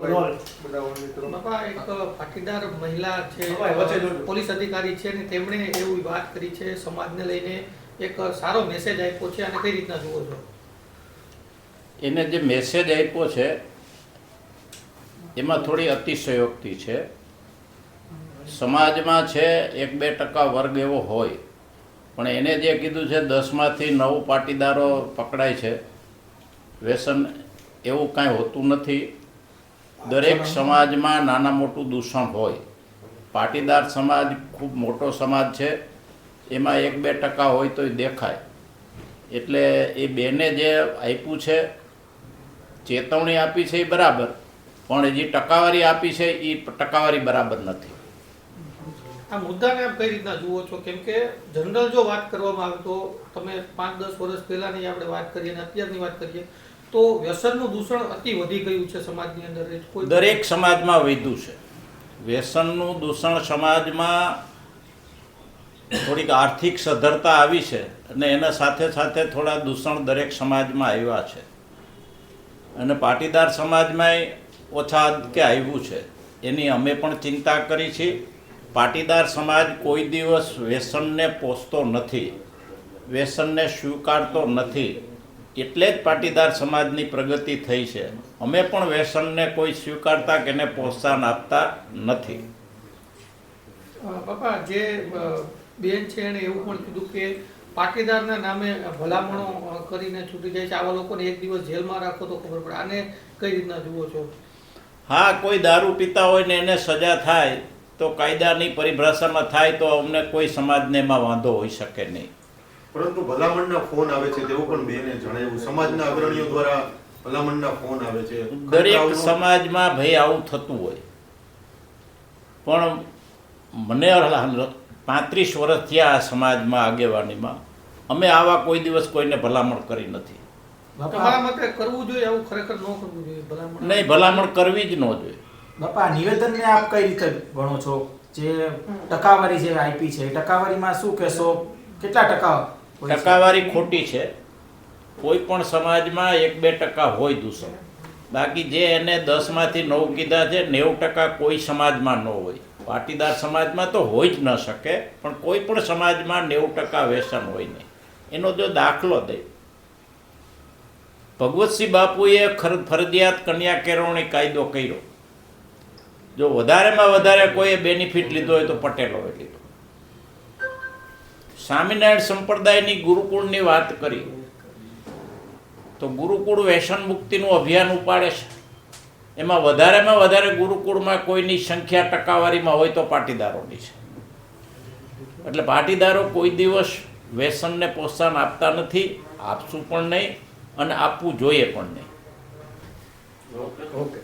બાપા એક પાટીદાર મહિલા છે. પોલીસ અધિકારી છે ને તેમણે એવી વાત કરી છે સમાજને લઈને એક સારો મેસેજ આપ્યો છે. અને કઈ રીતના જુઓ છો? એને જે મેસેજ આપ્યો છે એમાં થોડી અતિશયોક્તિ છે. સમાજમાં છે એક બે ટકા વર્ગ એવો હોય. પણ એને જે કીધું છે દસમાંથી નવ પાટીદારો પકડાય છે વ્યસન એવું કાંઈ હોતું નથી. દરેક સમાજમાં નાના મોટું દૂષણ હોય. પાટીદાર સમાજ ખૂબ મોટો સમાજ છે. એમાં એક બે ટકા હોય તોય દેખાય. એટલે એ બેને જે આપ્યું છે ચેતવણી આપી છે એ બરાબર પણ જે ટકાવારી આપી છે એ ટકાવારી બરાબર નથી. આ મુદ્દાને આપ કઈ રીતના જુઓ છો? કેમ કે જનરલ જો વાત કરવામાં આવે તો તમે પાંચ દસ વર્ષ પહેલાની આપણે વાત કરીએ અને અત્યારની વાત કરીએ તો વ્યસનનું દૂષણ અતિ વધી ગયું છે સમાજની અંદર દરેક સમાજમાં વધ્યું છે. વ્યસનનું દૂષણ સમાજમાં થોડીક આર્થિક સદ્ધરતા આવી છે અને એના સાથે સાથે થોડા દૂષણ દરેક સમાજમાં આવ્યા છે. અને પાટીદાર સમાજમાંય ઓછા કે આવ્યું છે. એની અમે પણ ચિંતા કરી છે પાટીદાર સમાજ કોઈ દિવસ વ્યસનને પોષતો નથી. વ્યસનને સ્વીકારતો નથી. એટલે જ પાટીદાર સમાજની પ્રગતિ થઈ છે. અમે પણ વ્યસનને કોઈ સ્વીકારતા કે એને પ્રોત્સાહન આપતા નથી. બાપા જે બેન છે એણે એવું પણ કીધું કે પાટીદારના નામે ભલામણો કરીને છૂટી જાય છે. આવા લોકોને એક દિવસ જેલમાં રાખો તો ખબર પડે. આને કઈ રીતના જુઓ છો? હા કોઈ દારૂ પીતા હોય ને એને સજા થાય તો કાયદાની પરિભાષામાં થાય તો અમને કોઈ સમાજને એમાં વાંધો હોઈ શકે નહીં. પરંતુ ભલામણના ફોન આવે છે તેવું પણ બેને જણાવ્યું. સમાજના અગ્રણીઓ દ્વારા ભલામણના ફોન આવે છે. દરેક સમાજમાં ભાઈ આવું થતું હોય. પણ મને પાંત્રીસ વર્ષ થયા આ સમાજમાં આગેવાનીમાં. અમે આવા કોઈ દિવસ કોઈને ભલામણ કરી નથી. કરવું જોઈએ? આવું ખરેખર ન ભલામણ. નહીં ભલામણ કરવી જ ન જોઈએ. બાપા નિવેદનને આપ કઈ રીતે ગણો છો? જે ટકાવારી જે આઈપી છે ટકાવારીમાં શું કહેશો? કેટલા ટકા? ટકાવારી ખોટી છે. કોઈ પણ સમાજમાં એક બે ટકા હોય દૂષણ. બાકી જે એને દસમાંથી નવ કીધા છે, નેવું ટકા કોઈ સમાજમાં ન હોય. પાટીદાર સમાજમાં તો હોય જ ન શકે, પણ કોઈ પણ સમાજમાં નેવું ટકા વ્યસન હોય નહીં. એનો જો દાખલો દે. ભગવતસિંહ બાપુએ ફરજિયાત કન્યા કેળવણી કાયદો કર્યો. જો વધારેમાં વધારે કોઈએ બેનિફિટ લીધો હોય તો પટેલોએ લીધો. સ્વામિનારાયણ સંપ્રદાયની ગુરુકુળની વાત કરી, તો ગુરુકુળ વ્યસન મુક્તિનું અભિયાન ઉપાડે છે. એમાં વધારેમાં વધારે ગુરુકુળમાં કોઈની સંખ્યા ટકાવારીમાં હોય તો પાટીદારોની છે. એટલે પાટીદારો કોઈ દિવસ વ્યસનને પ્રોત્સાહન આપતા નથી, આપશું પણ નહીં અને આપવું જોઈએ પણ નહીં. ઓકે.